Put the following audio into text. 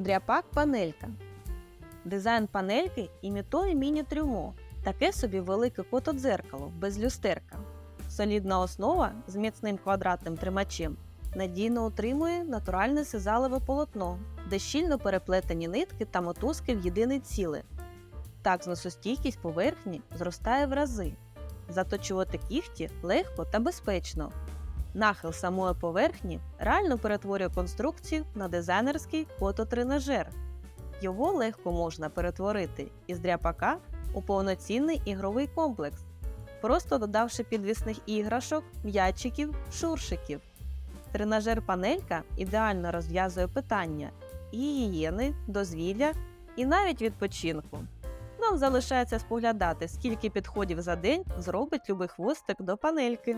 Дряпак панелька. Дизайн панельки імітує міні-трюмо, таке собі велике котодзеркало без люстерка. Солідна основа з міцним квадратним тримачем надійно утримує натуральне сизалеве полотно, де щільно переплетені нитки та мотузки в єдине ціле. Так зносостійкість поверхні зростає в рази. Заточувати кігті легко та безпечно. Нахил самої поверхні реально перетворює конструкцію на дизайнерський фототренажер. Його легко можна перетворити із дряпака у повноцінний ігровий комплекс, просто додавши підвісних іграшок, м'ячиків, шуршиків. Тренажер-панелька ідеально розв'язує питання гігієни, дозвілля і навіть відпочинку. Нам залишається споглядати, скільки підходів за день зробить любий хвостик до панельки.